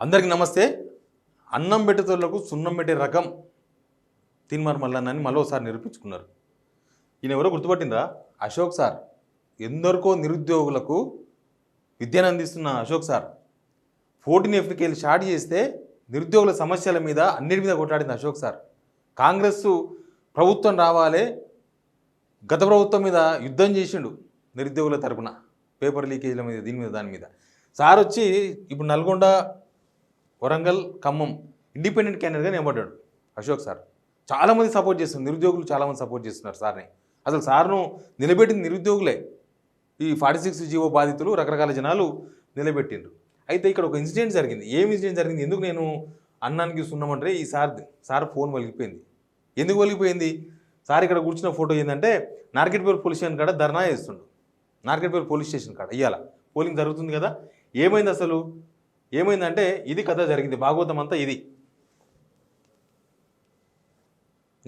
అందరికీ నమస్తే. అన్నం పెట్టేతోళ్ళకు సున్నం పెట్టే రకం తిన్మార్ మల్లన్నని మరోసారి నిరూపించుకున్నారు. ఈయన ఎవరో గుర్తుపట్టిందా అశోక్ సార్. ఎందరికో నిరుద్యోగులకు విద్యను అందిస్తున్న అశోక్ సార్. ఫోర్టీన్ ఎఫ్కి వెళ్ళి స్టార్ట్ చేస్తే నిరుద్యోగుల సమస్యల మీద అన్నిటి మీద కొట్లాడింది అశోక్ సార్. కాంగ్రెస్ ప్రభుత్వం రావాలే గత ప్రభుత్వం మీద యుద్ధం చేసిండు నిరుద్యోగుల తరపున. పేపర్ లీకేజీల మీద దీని మీద దాని మీద. సార్ వచ్చి ఇప్పుడు నల్గొండ వరంగల్ ఖమ్మం ఇండిపెండెంట్ క్యాండిడేట్గా నిలబడ్డాడు అశోక్ సార్. చాలామంది సపోర్ట్ చేస్తున్నారు. నిరుద్యోగులు చాలామంది సపోర్ట్ చేస్తున్నారు సార్ని. అసలు సార్ను నిలబెట్టింది నిరుద్యోగులే ఈ ఫార్టీ సిక్స్ జీవో బాధితులు రకరకాల జనాలు నిలబెట్టిండ్రు. అయితే ఇక్కడ ఒక ఇన్సిడెంట్ జరిగింది. ఏం ఇన్సిడెంట్ జరిగింది? ఎందుకు నేను అన్నానికి సున్నామంటే ఈ సార్ సార్ ఫోన్ వలిగిపోయింది. ఎందుకు వలిగిపోయింది? సార్ ఇక్కడ కూర్చున్న ఫోటో ఏంటంటే నార్కెట్పేట పోలీస్ స్టేషన్ కాడ ధర్నా చేస్తుండు. నార్కెట్పేట పోలీస్ స్టేషన్ కాడ ఇవాళ పోలింగ్ జరుగుతుంది కదా. ఏమైంది అసలు? ఏమైందంటే ఇది కథ జరిగింది భాగవతం అంతా ఇది.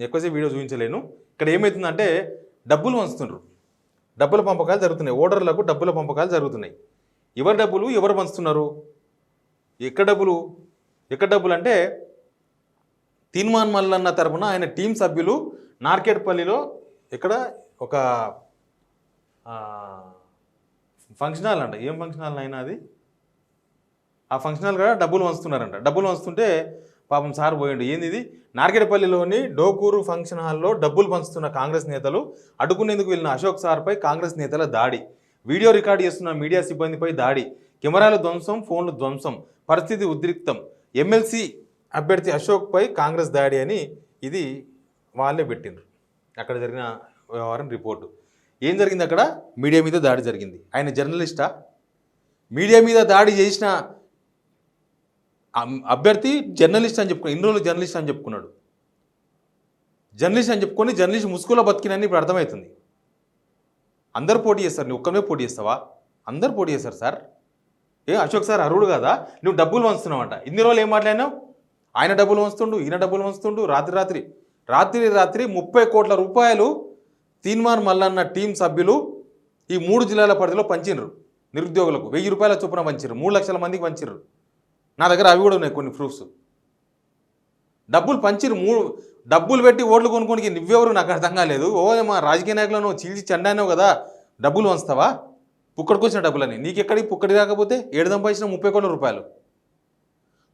ఎక్కువసేపు వీడియో చూపించలేను. ఇక్కడ ఏమవుతుందంటే డబ్బులు పంచుతుండ్రు. డబ్బుల పంపకాలు జరుగుతున్నాయి. ఓటర్లకు డబ్బుల పంపకాలు జరుగుతున్నాయి. ఎవరి డబ్బులు ఎవరు పంచుతున్నారు? ఎక్కడ డబ్బులు? ఎక్కడ డబ్బులు అంటే తీన్మాన్ మల్లన్న తరపున ఆయన టీం సభ్యులు నార్కెట్పల్లిలో ఇక్కడ ఒక ఫంక్షన్ హాల్ అంట ఏం ఫంక్షన్ హాల్ అయినా అది? ఆ ఫంక్షన్ హాల్ కూడా డబ్బులు వంచుతున్నారంట. డబ్బులు వంచుతుంటే పాపం సార్ పోయిండు. ఏంది ఇది నార్కెట్పల్లిలోని డోకూరు ఫంక్షన్ హాల్లో డబ్బులు పంచుతున్న కాంగ్రెస్ నేతలు అడ్డుకునేందుకు వెళ్ళిన అశోక్ సార్పై కాంగ్రెస్ నేతల దాడి. వీడియో రికార్డు చేస్తున్న మీడియా సిబ్బందిపై దాడి. కెమెరాల ధ్వంసం ఫోన్లు ధ్వంసం. పరిస్థితి ఉద్రిక్తం. ఎమ్మెల్సీ అభ్యర్థి అశోక్పై కాంగ్రెస్ దాడి అని ఇది వాళ్ళే పెట్టిండ్రు. అక్కడ జరిగిన వ్యవహారం రిపోర్టు. ఏం జరిగింది అక్కడ? మీడియా మీద దాడి జరిగింది. ఆయన జర్నలిస్టా? మీడియా మీద దాడి చేసిన అభ్యర్థి జర్నలిస్ట్ అని చెప్పుకున్నాడు. ఇన్ని రోజులు జర్నలిస్ట్ అని చెప్పుకున్నాడు. జర్నలిస్ట్ అని చెప్పుకొని జర్నలిస్ట్ ముసుగులో బతికినని ఇప్పుడు అర్థమవుతుంది. అందరు పోటీ చేస్తారు. నువ్వు ఒక్కనే పోటీ చేస్తావా? అందరు పోటీ చేస్తారు సార్. ఏ అశోక్ సార్ అరువుడు కదా? నువ్వు డబ్బులు వంచుతున్నావంట ఇన్ని రోజులు ఏం మాట్లాడినావు? ఆయన డబ్బులు వంచుతుండు ఈయన డబ్బులు వంచుతుండు రాత్రి రాత్రి. రాత్రి రాత్రి ముప్పై కోట్ల రూపాయలు తీన్మార్ మల్లన్న టీం సభ్యులు ఈ మూడు జిల్లాల పరిధిలో పంచినరు నిరుద్యోగులకు వెయ్యి రూపాయల చొప్పున పంచారు మూడు లక్షల మందికి పంచిర్రు. నా దగ్గర అవి కూడా ఉన్నాయి కొన్ని ప్రూఫ్స్. డబ్బులు పంచిరు మూడు డబ్బులు పెట్టి ఓట్లు కొనుక్కోనికి నువ్వెవరు నాకు అర్థం కాలేదు. ఓ మా రాజకీయ నాయకులను చీల్చి చెండానావు కదా డబ్బులు వంచుతావా? పుక్కడికి వచ్చిన డబ్బులని. నీకెక్కడికి పుక్కడి రాకపోతే ఏడు సంపాదించిన ముప్పై కోట్ల రూపాయలు.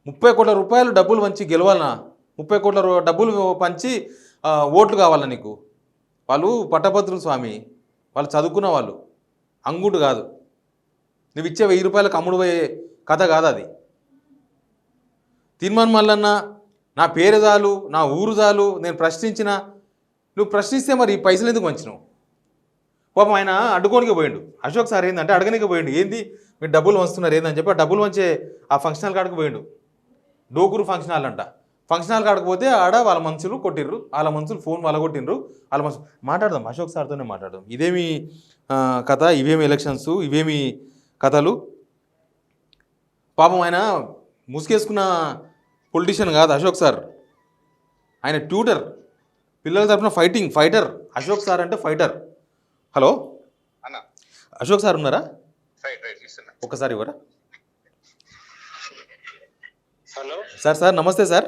ముప్పై కోట్ల రూపాయలు డబ్బులు పంచి గెలవాలనా? ముప్పై కోట్ల రూ- డబ్బులు పంచి ఓట్లు కావాలా నీకు? వాళ్ళు పట్టభద్రులు స్వామి. వాళ్ళు చదువుకున్న వాళ్ళు. అంగుడు కాదు. నువ్వు ఇచ్చే వెయ్యి రూపాయలకు అమ్ముడు పోయే కథ కాదు అది. తీర్మాన్ మల్లన్న నా పేరు చాలు నా ఊరు చాలు నేను ప్రశ్నించిన నువ్వు ప్రశ్నిస్తే మరి ఈ పైసలు ఎందుకు వంచినావు పాపం ఆయన అడ్డుకోనికి పోయిండు. అశోక్ సార్ ఏంటంటే అడగనికి పోయిండు. ఏంది? మీరు డబ్బులు వంచుతున్నారు ఏందని చెప్పి ఆ డబ్బులు వంచే ఆ ఫంక్షన్ హాల్ పోయిండు. డోకూరు ఫంక్షన్ హాల్ అంట. ఫంక్షన్ హాల్ కాడికి పోతే ఆడ వాళ్ళ మనుషులు కొట్టిర్రు. వాళ్ళ మనుషులు ఫోన్ వాళ్ళ కొట్టిండ్రు. వాళ్ళ మనుషులు మాట్లాడదాం. అశోక్ సార్తోనే మాట్లాడదాం. ఇదేమి కథ? ఇవేమి ఎలక్షన్స్ ఇవేమి కథలు? పాపం ఆయన ముసుగేసుకున్న పొలిటీషియన్ కాదు అశోక్ సార్. ఆయన ట్యూటర్ పిల్లల తరఫున ఫైటింగ్ ఫైటర్ అశోక్ సార్ అంటే ఫైటర్ హలో? అన్న. అశోక్ సార్ ఉన్నారా? ఒకసారి ఇవ్వరా? హలో? సార్ సార్ నమస్తే సార్.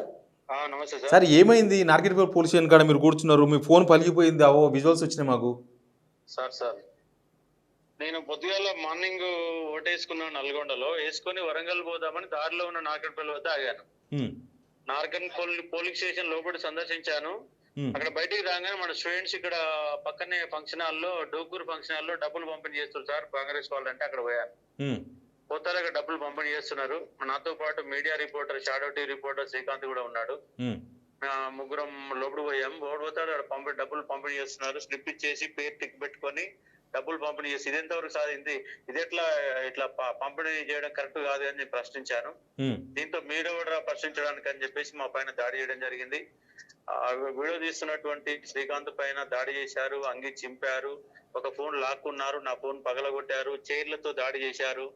నమస్తే సార్. ఏమైంది? నార్కెట్పేట పోలీస్ స్టేషన్ కాడ మీరు కూర్చున్నారు మీ ఫోన్ పలిగిపోయింది. అవో విజువల్స్ వచ్చినాయి మాకు. Sir sir. నేను పొద్దుగాల మార్నింగ్ ఓటేసుకున్నాను నల్గొండలో వేసుకొని వరంగల్ పోదామని దారిలో ఉన్న నార్కట్పల్లి వద్ద ఆగాను. హ్మ్, నార్కన్ పోలీస్ స్టేషన్ లోపల సందర్శించాను. అక్కడ బయటికి రాగానే మన స్టూడెంట్స్ ఇక్కడ పక్కనే ఫంక్షన్ హాల్లో డోకూరు ఫంక్షన్ హాల్లో డబ్బులు పంపిణీ చేస్తారు సార్. కాంగ్రెస్ వాళ్ళు అంటే అక్కడ పోయాను కొత్తగా డబ్బులు పంపిణీ చేస్తున్నారు. నాతో పాటు media reporter shadow T reporter Srikanth కూడా ఉన్నాడు. ముగ్గురం లోపల పోయాం. లోపల పోతాడు పంపి డబ్బులు పంపిణీ చేస్తున్నారు. స్లిప్ ఇచ్చేసి పేరు టిక్ పెట్టుకొని డబ్బులు పంపిణీ చేసి ఇది ఎంతవరకు సాధింది ఇది ఎట్లా ఇట్లా పంపిణీ చేయడం కరెక్ట్ కాదు అని నేను ప్రశ్నించాను. దీంతో మీరు కూడా ప్రశ్నించడానికి అని చెప్పేసి మా పైన దాడి చేయడం జరిగింది. ఆ వీడియో తీస్తున్నటువంటి శ్రీకాంత్ పైన దాడి చేశారు అంగి చింపారు. ఒక ఫోన్ లాక్కున్నారు నా ఫోన్ పగలగొట్టారు చైర్లతో దాడి చేశారు.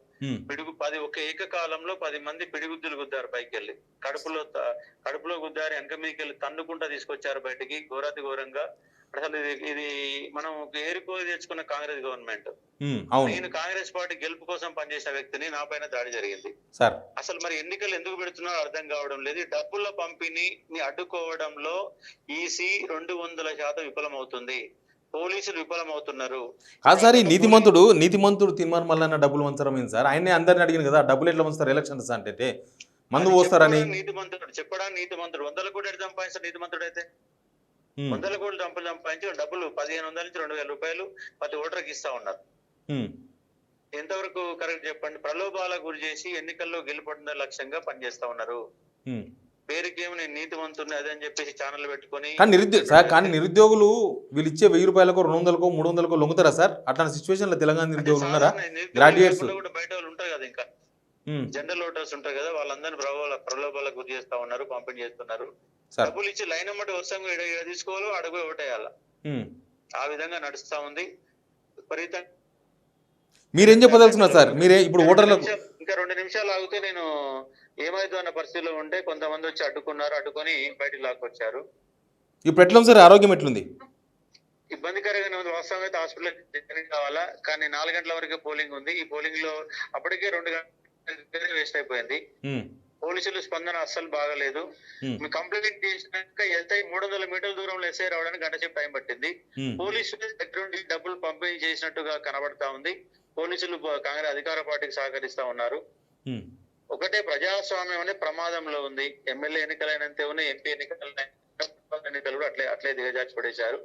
పిడుగు పది ఒక ఏకకాలంలో పది మంది పిడిగుద్దులు గుద్దారు పైకి వెళ్ళి కడుపులో కడుపులో గుద్దారు వెనక మీదకి వెళ్ళి తన్నుకుంటా తీసుకొచ్చారు బయటికి ఘోరాతి ఘోరంగా. అసలు ఇది ఇది మనం ఏరుకోరి తెచ్చుకున్న కాంగ్రెస్ గవర్నమెంట్. నేను కాంగ్రెస్ పార్టీ గెలుపు కోసం పనిచేసిన వ్యక్తిని నా పైన దాడి జరిగింది. సార్. అసలు మరి ఎన్నికలు ఎందుకు పెడుతున్నారో అర్థం కావడం లేదు. డబ్బుల పంపిణీని అడ్డుకోవడంలో ఈసీ రెండు వందల శాతం విఫలమవుతుంది. పోలీసులు విఫలమవుతున్నారు. కాదు సార్ ఈ నీతిమంతుడు నీతిమంతుడు తిన్మార్ మల్లన్న డబ్బులు వంచడం ఏంటి సార్? ఆయన్ని అందరిని అడిగింది కదా డబ్బులు ఎట్లా వంచుతారు ఎలక్షన్స్ అంటే మందు పోస్తారని? నీతిమంతుడు చెప్పడానికి నీతిమంతుడు. వందల కోట్లు ఎట్లా సంపాదిస్తాడు నీతిమంతుడు అయితే? వందల కోట్లు డబ్బులు సంపాదించి డబ్బులు పదిహేను వందల నుంచి రెండు వేల రూపాయలు ప్రతి ఓటర్కి ఇస్తా ఉన్నారు. ఎంతవరకు కరెక్ట్ చెప్పండి? ప్రలోభాలకు గురి చేసి ఎన్నికల్లో గెలుపొందే లక్ష్యంగా పనిచేస్తా ఉన్నారు. పేరుకేమో నేను నీతిమంతుడిని అదే అని చెప్పేసి ఛానల్ పెట్టుకొని కానీ నిరుద్యోగ సార్ కానీ నిరుద్యోగులు వీళ్ళు ఇచ్చే వెయ్యి రూపాయలకు రెండు వందలకో మూడు వందలకో లొంగుతారా సార్? అట్లాంటి సిచ్యువేషన్లో తెలంగాణ నిరుద్యోగులు ఉన్నారా. లేకుండా కూడా బయట వాళ్ళు ఉంటారు కదా ఇంకా. జనరల్ ఓటర్స్ ఉంటారు కదా వాళ్ళందరినీ ప్రలోభాల ప్రలోభాలకు గురి చేస్తా ఉన్నారు పంపిణీ చేస్తున్నారు. సార్. డబ్బులు ఇచ్చి లైన్ అమ్మటి వస్తాం తీసుకోవాలి అడుగు ఉమ్. ఆ విధంగా నడుస్తా ఉంది. విపరీతంగా మీరేం చెప్పదలుచుకున్నారు సార్? మీరే ఇప్పుడు ఓటర్లకు ఇంకా రెండు నిమిషాలు ఆగితే నేను ఏమైందో అన్న పరిస్థితిలో ఉంటే కొంతమంది వచ్చి అడ్డుకున్నారు అడ్డుకొని బయటికి లాక్కొచ్చారు. ఇప్పుడు ఎట్లా సార్? ఆరోగ్యం ఎట్లుంది? ఇబ్బందికరంగానే ఉంది. వాస్తవంగా అయితే హాస్పిటల్ కావాలా? కానీ నాలుగు గంటల వరకే పోలింగ్ ఉంది. ఈ పోలింగ్లో అప్పటికే రెండు గంటలు వేస్ట్ అయిపోయింది. పోలీసులు స్పందన అస్సలు బాగలేదు. కంప్లైంట్ చేసినాక ఎస్ఐ మూడు వందల మీటర్ల దూరంలో ఎస్ఐ రావడానికి గంట సేపు టైం పట్టింది. పోలీసులు దగ్గరుండి డబ్బులు పంపిణీ చేసినట్టుగా కనబడతా ఉంది. పోలీసులు కాంగ్రెస్ అధికార పార్టీకి సహకరిస్తా ఉన్నారు. ఒకటే ప్రజాస్వామ్యం అనే ప్రమాదంలో ఉంది. ఎమ్మెల్యే ఎన్నికలైనంతే ఉన్నాయి ఎంపీ ఎన్నికలైన ఎన్నికలు కూడా అట్లే అట్లే దిగజార్చి పడేశారు.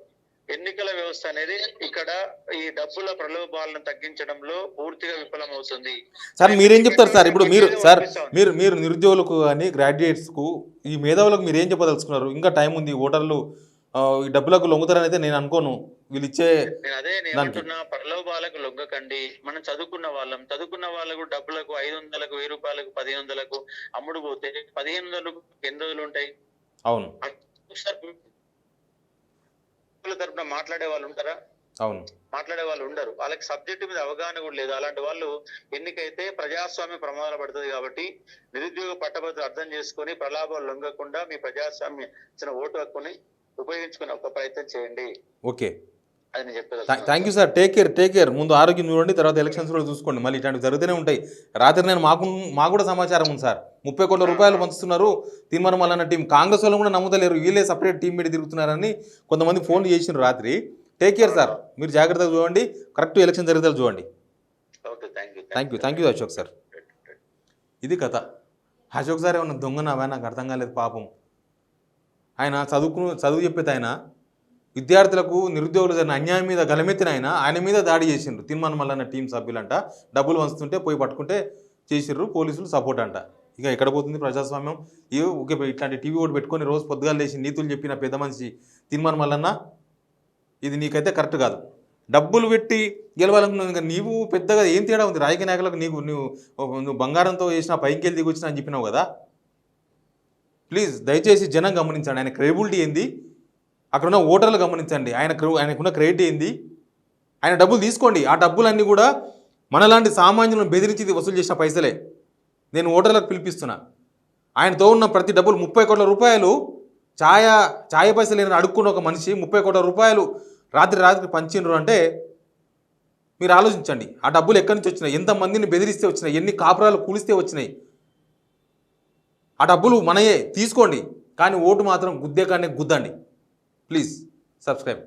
ఎన్నికల వ్యవస్థ అనేది ఇక్కడ ఈ డబ్బుల ప్రలోభాలను తగ్గించడంలో పూర్తిగా విఫలమవుతుంది. సార్ మీరేం చెప్తారు సార్? ఇప్పుడు మీరు సార్ మీరు మీరు నిరుద్యోగులకు కానీ గ్రాడ్యుయేట్స్కు ఈ మేధావులకు మీరు ఏం చెప్పదలుచుకున్నారు? ఇంకా టైం ఉంది ఓటర్లు ఈ డబ్బులకు లొంగుతారని అయితే నేను అనుకోను. వీళ్ళు ఇచ్చే నేను అదే నేను ఏమంటున్నా ప్రలోభాలకు లొంగకండి. మనం చదువుకున్న వాళ్ళం. చదువుకున్న వాళ్ళకు డబ్బులకు ఐదు వందలకు వెయ్యి రూపాయలకు పదిహేను వందలకు అమ్ముడు పోతే పదిహేను వందలకు ఎన్ని రోజులు ఉంటాయి? అవును. తరపున మాట్లాడే వాళ్ళు ఉంటారా? అవును. మాట్లాడే వాళ్ళు ఉండరు. వాళ్ళకి సబ్జెక్ట్ మీద అవగాహన కూడా లేదు. అలాంటి వాళ్ళు ఎన్నికైతే ప్రజాస్వామ్య ప్రమాదాలు పడుతుంది కాబట్టి నిరుద్యోగ పట్టభద్రులు అర్థం చేసుకొని ప్రలాభాలు లొంగకుండా మీ ప్రజాస్వామ్య ఇచ్చిన ఓటు హక్కుని ఉపయోగించుకునే ఒక ప్రయత్నం చేయండి. Okay. Thank you sir take care take care ముందు ఆరోగ్యం చూడండి తర్వాత ఎలక్షన్స్ కూడా చూసుకోండి. మళ్ళీ ఇట్లాంటివి జరుగుతూనే ఉంటాయి. రాత్రి నేను మాకు మాకు కూడా సమాచారం ఉంది సార్. ముప్పై కోట్ల రూపాయలు పంచుతున్నారు. తీర్మానం మల్లన్న టీం. కాంగ్రెస్ వాళ్ళు కూడా నమ్ముతలేరు. వీళ్ళే సపరేట్ టీం పెట్టి తిరుగుతున్నారని కొంతమంది ఫోన్లు చేసినారు రాత్రి. టేక్ కేర్ సార్ మీరు జాగ్రత్తగా చూడండి. కరెక్ట్ ఎలక్షన్ జరిగితే చూడండి. Thank you thank you Ashok sir ఇది కథ. అశోక్ సార్ ఏమన్నా దొంగనావా నాకు అర్థం కాలేదు పాపం. ఆయన చదువుకు చదువు చెప్పేది ఆయన విద్యార్థులకు నిరుద్యోగులు జరిగిన అన్యాయం మీద గలమెత్తిన ఆయన ఆయన మీద దాడి చేసిండ్రు. తిన్మన్ మల్లన్న టీం సభ్యులంట. డబ్బులు వంచుతుంటే పోయి పట్టుకుంటే చేసిర్రు పోలీసులు సపోర్ట్ అంట. ఇక ఎక్కడ పోతుంది ప్రజాస్వామ్యం? ఏ ఓకే ఇట్లాంటి టీవీ ఒకటి పెట్టుకొని రోజు పొద్దుగా లేచి నీతులు చెప్పిన పెద్ద మనిషి తిన్మన్ మల్లన్న ఇది నీకైతే కరెక్ట్ కాదు. డబ్బులు పెట్టి గెలవాలనుకున్నాను ఇంకా నీవు పెద్దగా ఏం తేడా ఉంది? రాజకీయ నాయకులకు నీకు నువ్వు నువ్వు బంగారంతో చేసిన పైకి వెళ్ళి దిగొచ్చిన అని చెప్పినావు కదా? ప్లీజ్ దయచేసి జనం గమనించండి. ఆయన క్రెడిబిలిటీ ఏంది? అక్కడ ఉన్న ఓటర్లు గమనించండి. ఆయన ఆయనకున్న క్రెడిట్ ఏంది? ఆయన డబ్బులు తీసుకోండి. ఆ డబ్బులన్నీ కూడా మనలాంటి సామాన్యులను బెదిరించి వసూలు చేసిన పైసలే. నేను ఓటర్లకు పిలిపిస్తున్నా. ఆయనతో ఉన్న ప్రతి డబ్బులు ముప్పై కోట్ల రూపాయలు ఛాయ ఛాయ పైసలు లేని అడుక్కున్న ఒక మనిషి ముప్పై కోట్ల రూపాయలు రాత్రి రాత్రి పంచిండ్రు అంటే మీరు ఆలోచించండి. ఆ డబ్బులు ఎక్కడి నుంచి వచ్చినాయి? ఎంతమందిని బెదిరిస్తే వచ్చినాయి? ఎన్ని కాపురాలు కూలిస్తే వచ్చినాయి? ఆ డబ్బులు మనయే తీసుకోండి. కానీ ఓటు మాత్రం గుద్దే కానీ గుద్దండి. Please subscribe.